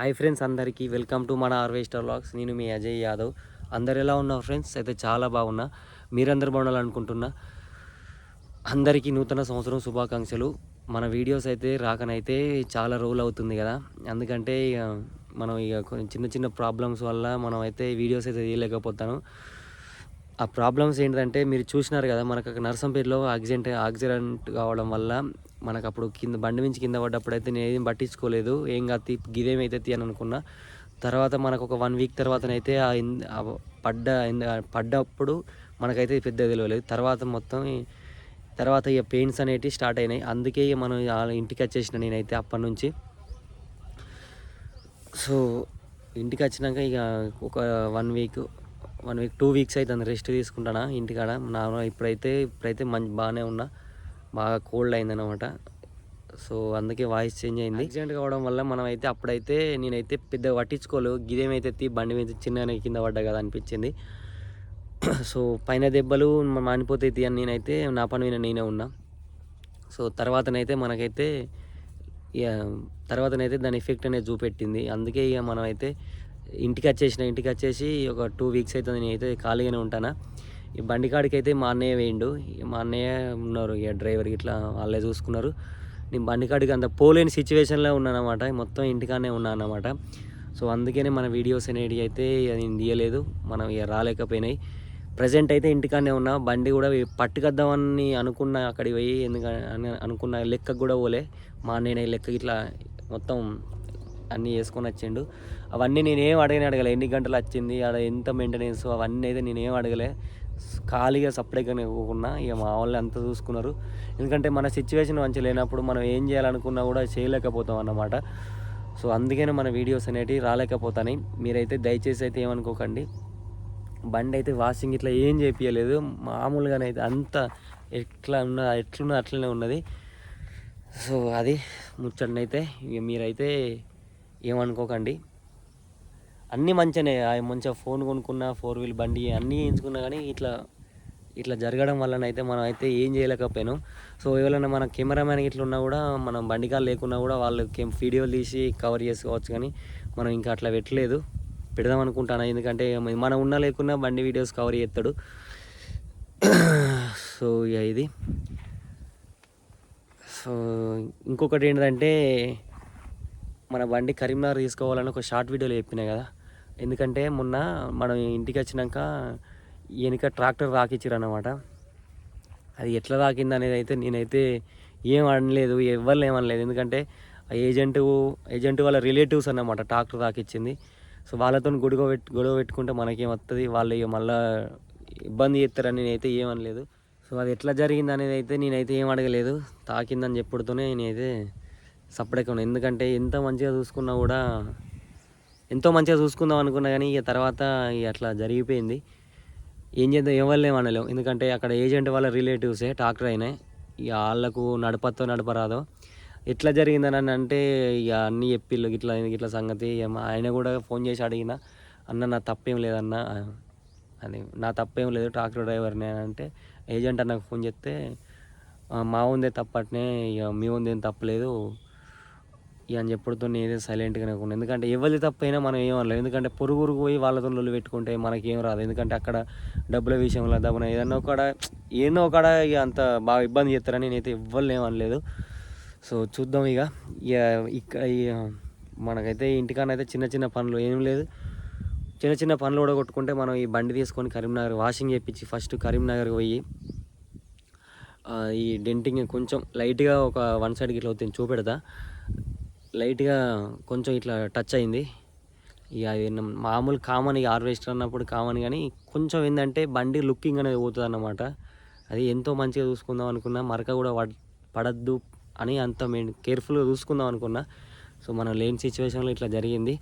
Hi friends అందరికీ welcome to మన harvester vlogs. నేను మీ అజయ్ యాదవ్. అందరు ఎలా ఉన్నారు ఫ్రెండ్స్? అయితే చాలా బాగున్నా. మీరందరూ బాగుండాలనుకుంటున్నా. అందరికీ నూతన సంవత్సరం శుభాకాంక్షలు. మన వీడియోస్ అయితే రాకనైతే చాలా రోజులు అవుతుంది కదా. ఎందుకంటే ఇక మనం ఇక కొన్ని చిన్న చిన్న ప్రాబ్లమ్స్ వల్ల మనం అయితే వీడియోస్ అయితే తీయలేకపోతాను. ఆ ప్రాబ్లమ్స్ ఏంటంటే మీరు చూసినారు కదా మనకు అక్కడ నర్సంపేటలో యాక్సిడెంట్ యాక్సిడెంట్ కావడం వల్ల మనకు అప్పుడు కింద బండి నుంచి కింద పడ్డప్పుడు అయితే నేను ఏం పట్టించుకోలేదు. ఏం కాదు గిదేమైతే తీ అని అనుకున్నా తర్వాత మనకు ఒక వన్ వీక్ తర్వాతనైతే ఆ పడ్డ పడ్డప్పుడు మనకైతే పెద్ద తెలియలేదు. తర్వాత మొత్తం తర్వాత ఇక పెయిన్స్ అనేటివి స్టార్ట్ అయినాయి. అందుకే ఇక మనం ఇంటికి వచ్చేసిన నేనైతే అప్పటి నుంచి. సో ఇంటికి వచ్చినాక ఇక ఒక one week one week two weeks అయితే రెస్ట్ తీసుకుంటానా ఇంటికాడ. నా ఇప్పుడైతే ఇప్పుడైతే మంచి బాగానే ఉన్నా. బాగా కోల్డ్ అయిందనమాట సో అందుకే వాయిస్ చేంజ్ అయింది. యాక్సిడెంట్ కావడం వల్ల మనం అయితే అప్పుడైతే నేనైతే పెద్ద పట్టించుకోలేదు. గిదేమైతే తీ బండి మీద చిన్న కింద పడ్డా కదా అనిపించింది. సో పైన దెబ్బలు మానిపోతే మానిపోతాయి తీ అని నేనైతే నా పని మీద నేనే ఉన్నా. సో తర్వాతనైతే మనకైతే ఇక తర్వాతనైతే దాని ఎఫెక్ట్ అనేది చూపెట్టింది. అందుకే ఇక మనం అయితే ఇంటికి వచ్చేసిన ఇంటికి వచ్చేసి ఒక టూ వీక్స్ అయితే నేనైతే ఖాళీగానే ఉంటానా. ఈ బండి కాడికి అయితే మా అన్నయ్య వేయండు. మా అన్నయ్య ఉన్నారు ఇక డ్రైవర్ ఇట్లా వాళ్ళే చూసుకున్నారు. నేను బండి కాడికి అంత పోలేని సిచ్యువేషన్లో ఉన్నానమాట మొత్తం ఇంటికానే ఉన్నాను అన్నమాట సో అందుకనే మన వీడియోస్ అనేవి అయితే నేను తీయలేదు. మనం ఇక రాలేకపోయినాయి. ప్రజెంట్ అయితే ఇంటికానే ఉన్నా. బండి కూడా పట్టుకొద్దామని అనుకున్న అక్కడికి పోయి. ఎందుకంటే అనుకున్న లెక్కకు కూడా పోలే. మా అన్నయ్య లెక్క ఇట్లా మొత్తం అన్నీ వేసుకొని వచ్చిండు. అవన్నీ నేనేం అడగని అడగలే. ఎన్ని గంటలు వచ్చింది అక్కడ ఎంత మెయింటెనెన్స్ అవన్నీ అయితే నేనేం అడగలే. ఖాళీగా సపరేట్గానే ఇవ్వకుండా ఇక మా వాళ్ళు అంతా చూసుకున్నారు. ఎందుకంటే మన సిచ్యువేషన్ మంచి లేనప్పుడు మనం ఏం చేయాలనుకున్నా కూడా చేయలేకపోతాం అన్నమాట. సో అందుకనే మన వీడియోస్ అనేటివి రాలేకపోతాయి మీరైతే దయచేసి అయితే ఏమనుకోకండి. బండి అయితే వాషింగ్ ఇట్లా ఏం చేపించలేదు మామూలుగానే అయితే అంత ఎట్లా ఉన్న ఎట్లున్న అట్లనే ఉన్నది. సో అది ముచ్చటనైతే ఇక మీరైతే ఏమనుకోకండి. అన్నీ మంచిగానే. ఆ మంచిగా ఫోన్ కొనుక్కున్నా ఫోర్ వీల్ బండి అన్నీ ఎంచుకున్నా కానీ ఇట్లా ఇట్లా జరగడం వలన మనం అయితే ఏం చేయలేకపోయాను. సో ఎవరైనా మన కెమెరామ్యాన్ ఇట్లా ఉన్నా కూడా మనం బండికాలు లేకున్నా కూడా వాళ్ళు వీడియోలు తీసి కవర్ చేసుకోవచ్చు కానీ మనం ఇంకా అట్లా పెట్టలేదు. పెడదాం అనుకుంటాను? ఎందుకంటే మనం ఉన్నా లేకున్నా బండి వీడియోస్ కవర్ చేస్తాడు. సో ఇది. సో ఇంకొకటి ఏంటంటే మన బండి కరీంనగర్ తీసుకోవాలని ఒక షార్ట్ వీడియోలో చెప్పినా కదా? ఎందుకంటే మొన్న మనం ఇంటికి వచ్చినాక వెనుక ట్రాక్టర్ రాకిచ్చారు అనమాట అది ఎట్లా రాకింది అనేది అయితే నేనైతే ఏం అనలేదు ఎవరిని ఏమనలేదు ఎందుకంటే ఆ ఏజెంట్ ఏజెంట్ వాళ్ళ రిలేటివ్స్ అన్నమాట ట్రాక్టర్ రాకిచ్చింది. సో వాళ్ళతో గొడవ పెట్టు గొడవ పెట్టుకుంటే మనకేం వస్తుంది వాళ్ళు మళ్ళీ ఇబ్బంది చేస్తారని నేనైతే ఏమనలేదు సో అది ఎట్లా జరిగింది అనేది అయితే నేనైతే ఏం అడగలేదు. తాకిందని చెప్పుడుతోనే నేనైతే సపరేట్గా ఉన్నాను ఎందుకంటే ఎంత మంచిగా చూసుకున్నా కూడా ఎంతో మంచిగా చూసుకుందాం అనుకున్నా కానీ ఇక తర్వాత ఇక అట్లా జరిగిపోయింది. ఏం చేద్దాం? ఎవరు అనలేం ఎందుకంటే అక్కడ ఏజెంట్ వాళ్ళ రిలేటివ్సే ట్రాక్టర్ అయినాయి ఇక వాళ్ళకు నడపతో నడపరాదో. ఎట్లా జరిగిందని అంటే ఇక అన్నీ చెప్పిళ్ళు ఇట్లా ఇట్లా సంగతి ఇక ఆయన కూడా ఫోన్ చేసి అడిగిన అన్న నా తప్పేం లేదన్న. అని నా తప్పేం లేదు ట్రాక్టర్ డ్రైవర్ని అని అంటే ఏజెంట్ అన్నకు ఫోన్ చేస్తే మా ఉందే తప్పట్నే ఇక మీ ఉంది ఏం తప్పలేదు అని చెప్పడంతో నేనే సైలెంట్గానే ఉన్నాను ఎందుకంటే ఎవరి తప్పైనా మనం ఏమనలేదు ఎందుకంటే పొరుగురు పోయి వాళ్ళతో లొల్లి పెట్టుకుంటే మనకేం రాదు. ఎందుకంటే అక్కడ డబ్బుల విషయంలో దబ్బున ఏదన్నా ఒకడ ఏదో ఒకడ ఇక అంత బాగా ఇబ్బంది చేస్తారని నేనైతే ఎవ్వరు ఏమనలేదు సో చూద్దాం ఇక. ఇక ఇక్కడ ఇక మనకైతే ఇంటికానైతే చిన్న చిన్న పనులు ఏం లేదు. చిన్న చిన్న పనులు కూడా కొట్టుకుంటే మనం ఈ బండి తీసుకొని కరీంనగర్ వాషింగ్ చేయించి ఫస్ట్ కరీంనగర్ పోయి ఈ డెంటింగ్ కొంచెం లైట్గా ఒక వన్ సైడ్కి ఇట్లా అవుతుంది చూపెడతా. లైట్గా కొంచెం ఇట్లా టచ్ అయింది. ఇక అది మామూలు కామన్ ఇక హార్వెస్టర్ అన్నప్పుడు కామన్ కానీ కొంచెం ఏంటంటే బండి లుకింగ్ అనేది పోతుంది అన్నమాట అది ఎంతో మంచిగా చూసుకుందాం అనుకున్నా మరక కూడా పడద్దు అని అంత మెయిన్ కేర్ఫుల్గా చూసుకుందాం అనుకున్నా. సో మనం లేని సిచ్యువేషన్లో ఇట్లా జరిగింది.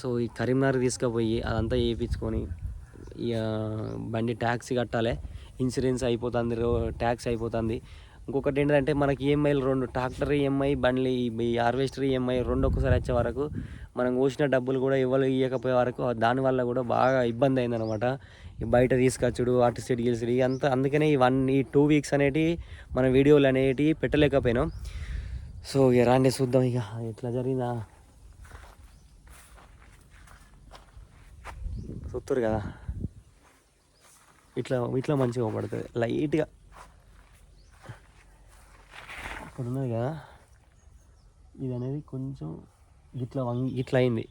సో ఈ కరీంనగర్ తీసుకుపోయి అదంతా చేయించుకొని ఇక బండి ట్యాక్స్ కట్టాలి. ఇన్సూరెన్స్ అయిపోతుంది రో ట్యాక్స్ అయిపోతుంది. ఇంకొకటి ఏంటంటే మనకి ఈఎంఐలు రెండు ట్రాక్టర్ ఈఎంఐ బండ్లు ఈ హార్వెస్టర్ ఈఎంఐ రెండు ఒక్కసారి వచ్చే వరకు మనం కోసిన డబ్బులు కూడా ఇవ్వలు ఇవ్వకపోయే వరకు దానివల్ల కూడా బాగా ఇబ్బంది అయిందనమాట బయట తీసుకొచ్చుడు అటు సైడ్ గెలిచుడు అంతా అందుకనే ఈ వన్ ఈ టూ వీక్స్ అనేటివి మన వీడియోలు అనేటివి పెట్టలేకపోయినాం. సో ఇక రాండి చూద్దాం ఇక ఎట్లా జరిగిందా. చూస్తారు కదా. ఇట్లా ఇట్లా మంచిగా పడుతుంది. లైట్గా ఇక్కడ ఉన్నది కదా ఇది అనేది కొంచెం ఇట్లా వంగి ఇట్లా అయింది.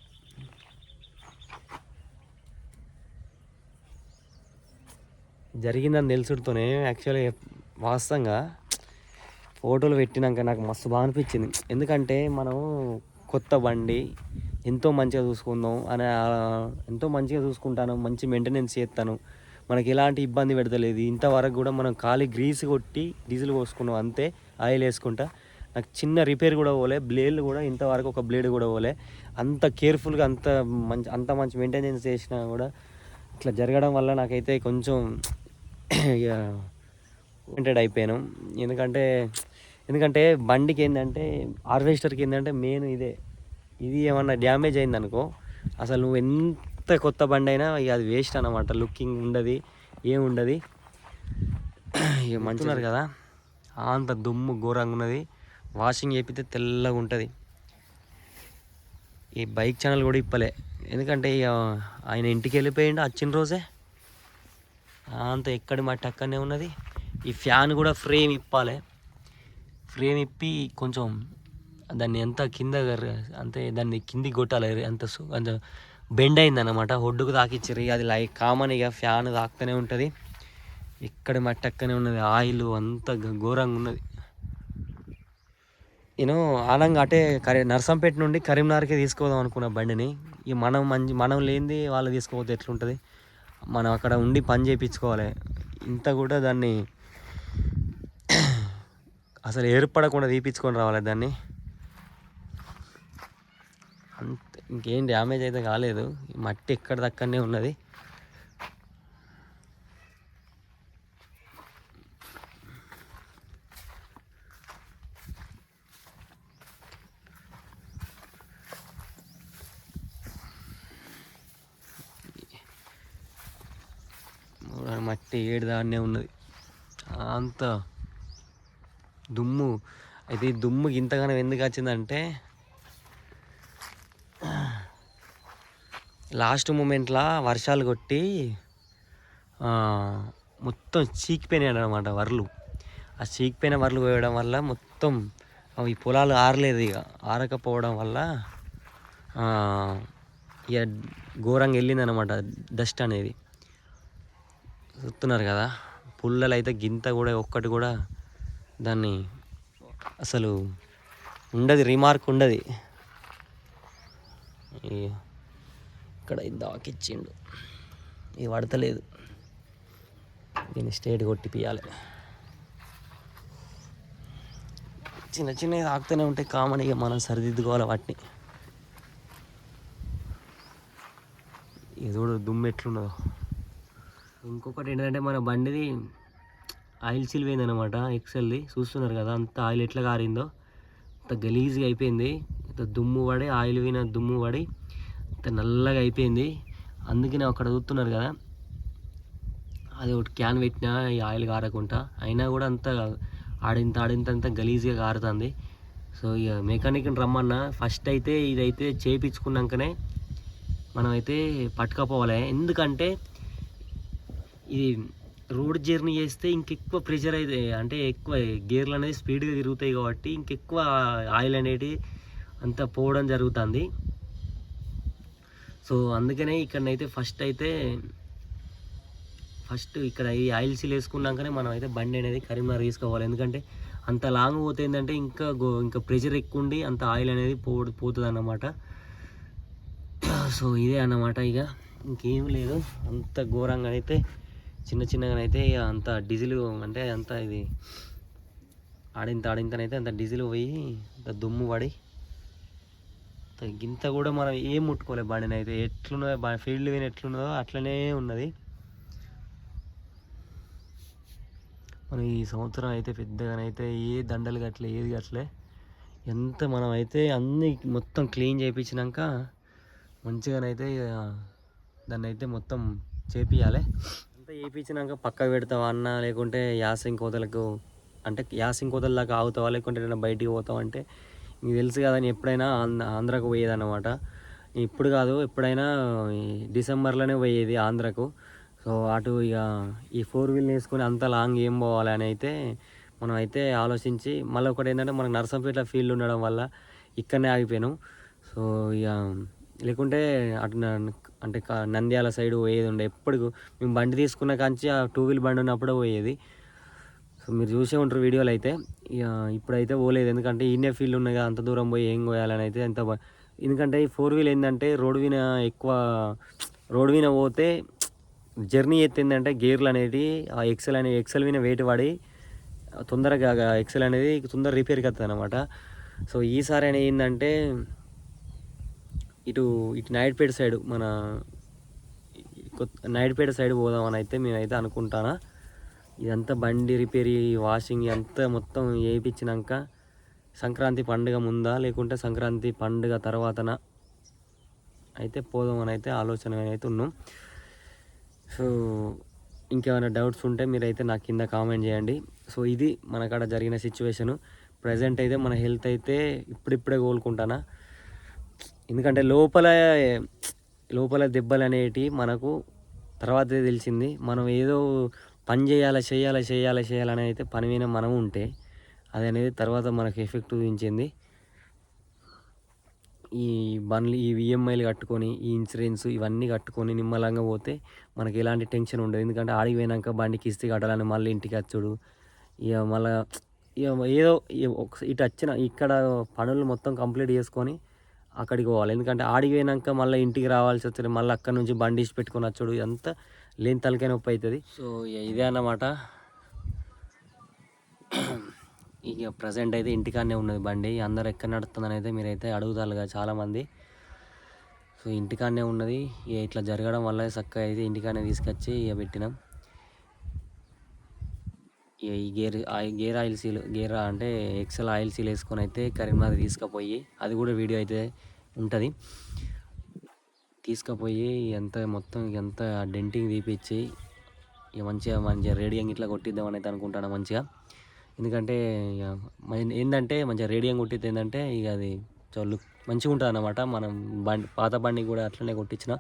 జరిగిందని తెలుసుడుతోనే యాక్చువల్లీ వాస్తవంగా ఫోటోలు పెట్టినాక నాకు మస్తు బాగా అనిపించింది. ఎందుకంటే మనం కొత్త బండి ఎంతో మంచిగా చూసుకుందాం అని ఎంతో మంచిగా చూసుకుంటాను మంచి మెయింటెనెన్స్ చేస్తాను. మనకి ఎలాంటి ఇబ్బంది పెడతలేదు. ఇంతవరకు కూడా మనం ఖాళీ గ్రీస్ కొట్టి డీజిల్ పోసుకున్నాం అంతే ఆయిల్ వేసుకుంటా. నాకు చిన్న రిపేర్ కూడా పోలే బ్లేడ్లు కూడా ఇంతవరకు ఒక బ్లేడ్ కూడా పోలే. అంత కేర్ఫుల్గా అంత మంచి అంత మంచి మెయింటెనెన్స్ చేసినా కూడా ఇట్లా జరగడం వల్ల నాకైతే కొంచెం ఇక ఇంటెడ్ అయిపోయాను. ఎందుకంటే ఎందుకంటే బండికి ఏంటంటే హార్వెస్టర్కి ఏంటంటే మెయిన్ ఇదే. ఇది ఏమన్నా డ్యామేజ్ అయిందనుకో అసలు నువ్వు ఎంత కొత్త బండి అయినా ఇక అది వేస్ట్ అనమాట లుకింగ్ ఉండదు ఏముండదు ఇక మంచున్నారు కదా? అంత దుమ్ము ఘోరంగా ఉన్నది. వాషింగ్ చేపితే తెల్లగా ఉంటుంది. ఈ బైక్ ఛానల్ కూడా ఇప్పలే. ఎందుకంటే ఇక ఆయన ఇంటికి వెళ్ళిపోయిండు వచ్చిన రోజే. అంత ఎక్కడి మట్టి అక్కడనే ఉన్నది. ఈ ఫ్యాన్ కూడా ఫ్రేమ్ ఇప్పాలి. ఫ్రేమ్ ఇప్పి కొంచెం దాన్ని ఎంత కింద అంతే దాన్ని కింది కొట్టాలి అంత అంత బెండ్ అయింది అనమాట ఒడ్డుకు తాకిచ్చారు అది లైక్ కామన్ ఇక ఫ్యాన్ తాకుతూనే ఉంటుంది. ఇక్కడ మట్టక్కనే ఉన్నది. ఆయిల్ అంత ఘోరంగా ఉన్నది. నేను ఆనంగా అటే కరీ నర్సంపేట నుండి కరీంనగర్కి తీసుకుపోదాం అనుకున్న బండిని. ఈ మనం మంచి మనం లేనిది వాళ్ళు తీసుకుపోతే ఎట్లుంటుంది? మనం అక్కడ ఉండి పని చేయించుకోవాలి ఇంత కూడా దాన్ని అసలు ఏర్పడకుండా తీపించుకొని రావాలి దాన్ని. అంత ఇంకేం డ్యామేజ్ అయితే కాలేదు. మట్టి ఎక్కడ దక్కనే ఉన్నది. మూడు మట్టి ఏడు దాన్నే ఉన్నది. అంత దుమ్ము. అయితే ఈ దుమ్ము ఇంతగానో ఎందుకు వచ్చిందంటే లాస్ట్ మూమెంట్లో వర్షాలు కొట్టి మొత్తం చీకిపోయినాయి అనమాట వరలు. ఆ చీకిపోయిన వరలు పోయడం వల్ల మొత్తం అవి పొలాలు ఆరలేదు ఇక. ఆరకపోవడం వల్ల ఇక ఘోరంగా వెళ్ళింది అనమాట డస్ట్ అనేది. చూస్తున్నారు కదా పుల్లలు అయితే గింత కూడా ఒక్కటి కూడా దాన్ని అసలు ఉండదు రిమార్క్ ఉండదు. ఇక ఇక్కడ ఇందాక ఇచ్చిండు ఇది పడతలేదు. దీన్ని స్టేట్ కొట్టిపియాలి చిన్న చిన్నవి తాకుతూనే ఉంటాయి కామన్ ఇక మనం సరిదిద్దుకోవాలి వాటిని. ఇది కూడా దుమ్ము ఎట్లున్నదో. ఇంకొకటి ఏంటంటే మన బండిది ఆయిల్ సీల్ పోయింది అనమాట ఎక్సెల్ది చూస్తున్నారు కదా అంత ఆయిల్ ఎట్లా కారిందో. అంత గలీజ్గా అయిపోయింది. ఇంత దుమ్ము పడి ఆయిల్ పోయిన దుమ్ము పడి నల్లగా అయిపోయింది. అందుకే అక్కడ చూస్తున్నారు కదా. అది ఒకటి క్యాన్ పెట్టినా ఈ ఆయిల్ కారకుండా అయినా కూడా అంత ఆడింత ఆడింత అంత గలీజ్గా కారుతుంది. సో ఇక మెకానిక్ని రమ్మన్నా. ఫస్ట్ అయితే ఇదైతే చేయించుకున్నాకనే మనం అయితే పట్టుకపోవాలి. ఎందుకంటే ఇది రోడ్ జర్నీ చేస్తే ఇంకెక్కువ ప్రెషర్ అయితే అంటే ఎక్కువ గేర్లు అనేది స్పీడ్గా తిరుగుతాయి కాబట్టి ఇంకెక్కువ ఆయిల్ అనేది అంతా పోవడం జరుగుతుంది. సో అందుకనే ఇక్కడనైతే ఫస్ట్ అయితే ఫస్ట్ ఇక్కడ ఈ ఆయిల్ సీల్ వేసుకున్నాకనే మనం అయితే బండి అనేది కరీంనగర్ తీసుకోవాలి ఎందుకంటే అంత లాంగ్ పోతే ఏంటంటే ఇంకా గో ఇంకా ప్రెషర్ ఎక్కువ ఉండి అంత ఆయిల్ అనేది పో పోతుంది అన్నమాట సో ఇదే అన్నమాట ఇక. ఇంకేం లేదు. అంత ఘోరంగా అయితే చిన్న చిన్నగానైతే ఇక అంత డీజిల్ అంటే అంత ఇది ఆడింత ఆడింతనైతే అంత డీజిల్ పోయి అంత దుమ్ము పడి గింత కూడా మనం ఏం ముట్టుకోలేదు బండిని అయితే. ఎట్లున్నదో ఫీల్డ్ పోయిన ఎట్లున్నదో అట్లనే ఉన్నది. మనం ఈ సంవత్సరం అయితే పెద్దగానైతే ఏ దండలు కట్టలే ఏది కట్టలే. ఎంత మనం అయితే అన్ని మొత్తం క్లీన్ చేయించినాక మంచిగానైతే ఇక దాన్ని అయితే మొత్తం చేపియాలి అంతా చేయించినాక పక్కకు పెడతావా అన్న లేకుంటే యాసింగ్ కోతలకు అంటే యాసింగ్ కోతల దాకా ఆగుతావా లేకుంటే ఏదైనా బయటికి పోతావా అంటే మీకు తెలుసు కదా నేను ఎప్పుడైనా ఆంధ్ర ఆంధ్రాకు పోయేదన్నమాట. ఇప్పుడు కాదు ఎప్పుడైనా డిసెంబర్లోనే పోయేది ఆంధ్రకు. సో అటు ఇక ఈ ఫోర్ వీల్ వేసుకొని అంత లాంగ్ ఏం పోవాలి అని అయితే మనం అయితే ఆలోచించి మళ్ళీ ఒకటి ఏంటంటే మనకు నర్సంపేట ఫీల్డ్ ఉండడం వల్ల ఇక్కడనే ఆగిపోయాను. సో ఇక లేకుంటే అటు అంటే నంద్యాల సైడ్ పోయేది ఉండే. ఎప్పుడు మేము బండి తీసుకున్న కాంచి ఆ టూ వీల్ బండి ఉన్నప్పుడే పోయేది. సో మీరు చూసే ఉంటారు వీడియోలు అయితే ఇక ఇప్పుడైతే పోలేదు. ఎందుకంటే ఇన్నే ఫీల్డ్ ఉన్నాయి కదా అంత దూరం పోయి ఏం పోయాలని అయితే ఎంత ఎందుకంటే ఈ ఫోర్ వీల్ ఏంటంటే రోడ్ మీద ఎక్కువ రోడ్ మీద పోతే జర్నీ ఏంటంటే గేర్లు అనేవి ఆ ఎక్సెల్ అనే ఎక్సెల్ మీద వెయిట్ పడి తొందరగా ఎక్సెల్ అనేది తొందర రిపేర్కి వస్తుంది అనమాట సో ఈసారి అనేది ఏంటంటే ఇటు ఇటు నాయుడుపేట సైడ్ మన కొత్త నాయుడుపేట సైడ్ పోదామని అయితే మేమైతే అనుకుంటానా. ఇదంతా బండి రిపేర్ వాషింగ్ అంతా మొత్తం వేయించినాక సంక్రాంతి పండుగ ముందా లేకుంటే సంక్రాంతి పండుగ తర్వాతన అయితే పోదామని అయితే ఆలోచన అయితే ఉన్నాం. సో ఇంకేమైనా డౌట్స్ ఉంటే మీరైతే నాకు కింద కామెంట్ చేయండి. సో ఇది మన కాడ జరిగిన సిచ్యువేషను. ప్రజెంట్ అయితే మన హెల్త్ అయితే ఇప్పుడిప్పుడే కోలుకుంటానా? ఎందుకంటే లోపల లోపల దెబ్బలు అనేటివి మనకు తర్వాతే తెలిసింది. మనం ఏదో పని చేయాలి చేయాలి చేయాలి చేయాలని అయితే పని మీద మనం ఉంటే అది అనేది తర్వాత మనకు ఎఫెక్ట్ చూపించింది. ఈ బండ్లు ఈ ఈఎంఐలు కట్టుకొని ఈ ఇన్సూరెన్స్ ఇవన్నీ కట్టుకొని నిమ్మలంగా పోతే మనకి ఎలాంటి టెన్షన్ ఉండదు. ఎందుకంటే ఆడికి పోయినాక బండి కిస్తీ కట్టాలని మళ్ళీ ఇంటికి వచ్చుడు. ఇక మళ్ళీ ఇక ఏదో ఇటు వచ్చిన ఇక్కడ పనులు మొత్తం కంప్లీట్ చేసుకొని అక్కడికి పోవాలి. ఎందుకంటే ఆడికి పోయినాక మళ్ళీ ఇంటికి రావాల్సి వస్తుంది. మళ్ళీ అక్కడ నుంచి బండి ఇచ్చి పెట్టుకొని వచ్చాడు. ఇదంతా లేని తలకాయ నొప్పి అవుతుంది. సో ఇదే అన్నమాట. ఇక ప్రజెంట్ అయితే ఇంటికాడనే ఉన్నది బండి. అందరు ఎక్కడ నడుస్తుందని అయితే మీరైతే అడుగుతారు చాలామంది. సో ఇంటికాడనే ఉన్నది. ఇక ఇట్లా జరగడం వల్ల చక్కగా అయితే ఇంటికాడనే తీసుకొచ్చి ఇక పెట్టినాం. ఇక ఈ gear oil gear oil seal gear అంటే ఎక్సెల్ ఆయిల్ సీల్ వేసుకొని అయితే కరీంనగర్ తీసుకుపోయి అది కూడా వీడియో అయితే ఉంటుంది. తీసుకుపోయి ఎంత మొత్తం ఎంత డెంటింగ్ తీపిచ్చి ఇక మంచిగా మంచిగా రేడియం ఇట్లా కొట్టిద్దామని అయితే అనుకుంటాను మంచిగా. ఎందుకంటే ఇక ఏంటంటే మంచిగా రేడియం కొట్టిద్ది ఏంటంటే ఇక అది చాలా లుక్ మంచిగా ఉంటుంది అన్నమాట. మనం బండి పాత బండి కూడా అట్లనే కొట్టించిన.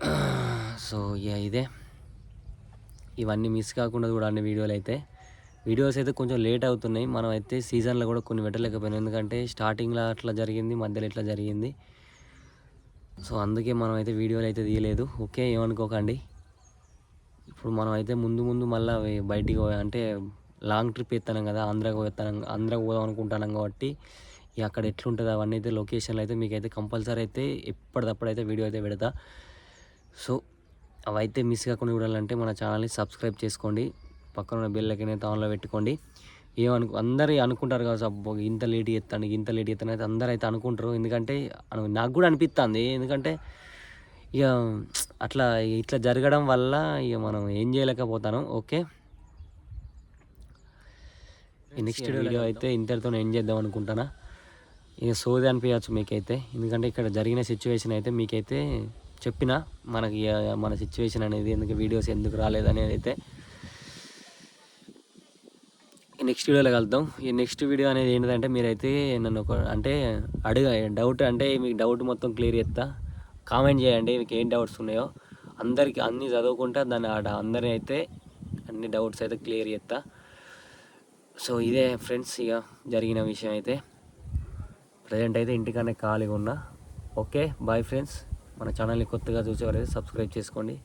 సో ఇక ఇదే. ఇవన్నీ మిస్ కాకుండా చూడండి అన్ని వీడియోలు అయితే. వీడియోస్ అయితే కొంచెం లేట్ అవుతున్నాయి. మనం అయితే సీజన్లో కూడా కొన్ని పెట్టలేకపోయినాం. ఎందుకంటే స్టార్టింగ్లో అట్లా జరిగింది మధ్యలో ఇట్లా జరిగింది. సో అందుకే మనం అయితే వీడియోలు అయితే తీయలేదు. ఓకే ఏమనుకోకండి. ఇప్పుడు మనం అయితే ముందు ముందు మళ్ళీ బయటికి పోయా అంటే లాంగ్ ట్రిప్ ఎత్తాను కదా ఆంధ్రాకి పోతాను ఆంధ్రాకి పోదాం అనుకుంటున్నాం కాబట్టి ఇక అక్కడ ఎట్లుంటుంది అవన్నీ అయితే లొకేషన్లు అయితే మీకు అయితే కంపల్సరీ అయితే ఎప్పటికప్పుడు అయితే వీడియో అయితే పెడతా. సో అవైతే మిస్ కాకుండా చూడాలంటే మన ఛానల్ని సబ్స్క్రైబ్ చేసుకోండి. పక్కన ఉన్న బెల్ అయితే ఆన్లో పెట్టుకోండి. ఏమనుకు అందరు అనుకుంటారు కదా అబ్బో ఇంత లేట్ చేస్తాను ఇంత లేట్ చేస్తాను అయితే అందరూ అయితే అనుకుంటారు. ఎందుకంటే నాకు కూడా అనిపిస్తుంది ఎందుకంటే ఇక అట్లా ఇట్లా జరగడం వల్ల ఇక మనం ఏం చేయలేకపోతాను. ఓకే? నెక్స్ట్ వీడియో అయితే ఇంతటితో ఎండ్ చేద్దాం అనుకుంటానా? ఇక సోది అనిపించచ్చు మీకైతే. ఎందుకంటే ఇక్కడ జరిగిన సిచ్యువేషన్ అయితే మీకైతే చెప్పిన. మనకి మన సిచ్యువేషన్ అనేది ఎందుకు వీడియోస్ ఎందుకు రాలేదు అనేది అయితే నెక్స్ట్ వీడియోలో కలుద్దాం. ఈ నెక్స్ట్ వీడియో అనేది ఏంటంటే మీరైతే నన్ను ఒక అంటే అడుగ డౌట్ అంటే మీకు డౌట్ మొత్తం క్లియర్ చేస్తా. కామెంట్ చేయండి మీకు ఏం డౌట్స్ ఉన్నాయో. అందరికి అన్నీ చదువుకుంటా దాన్ని ఆడ అందరిని అయితే అన్ని డౌట్స్ అయితే క్లియర్ చేస్తా. సో ఇదే ఫ్రెండ్స్ ఇక జరిగిన విషయం అయితే. ప్రజెంట్ అయితే ఇంటికనే ఖాళీగా ఉన్నా. Okay bye friends. మన ఛానల్ని కొత్తగా చూసేవారైతే సబ్స్క్రైబ్ చేసుకోండి.